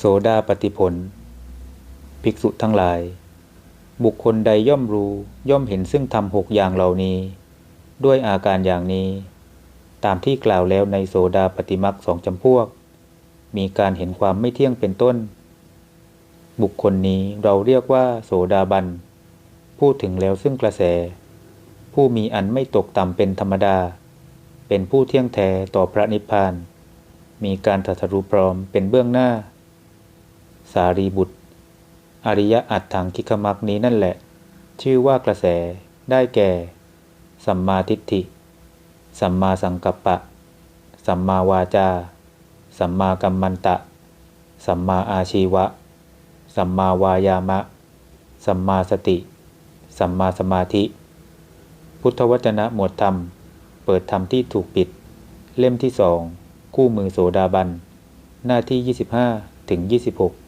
โสดาปฏิผล ภิกษุทั้งหลาย บุคคลใดย่อมรู้ย่อมเห็นซึ่งธรรมหกอย่างเหล่านี้ ด้วยอาการอย่างนี้ ตามที่กล่าวแล้วในโสดาปฏิมักสองจำพวก มีการเห็นความไม่เที่ยงเป็นต้น บุคคลนี้เราเรียกว่า โสดาบัน พูดถึงแล้วซึ่งกระแส ผู้มีอันไม่ตกต่ำเป็นธรรมดา เป็นผู้เที่ยงแท้ต่อพระนิพพาน มีการตรัสรู้พร้อมเป็นเบื้องหน้า สารีบุตร อริยอัตถังคิกมักนี้นั่นแหละ ชื่อว่ากระแสได้แก่ สัมมาทิฏฐิ สัมมาสังกัปปะ สัมมาวาจา สัมมากัมมันตะ สัมมาอาชีวะ สัมมาวายามะ สัมมาสติ สัมมาสมาธิ พุทธวจนะหมวดธรรม เปิดธรรมที่ถูกปิด เล่มที่สองคู่มือโสดาบัน หน้าที่ 25 ถึง 26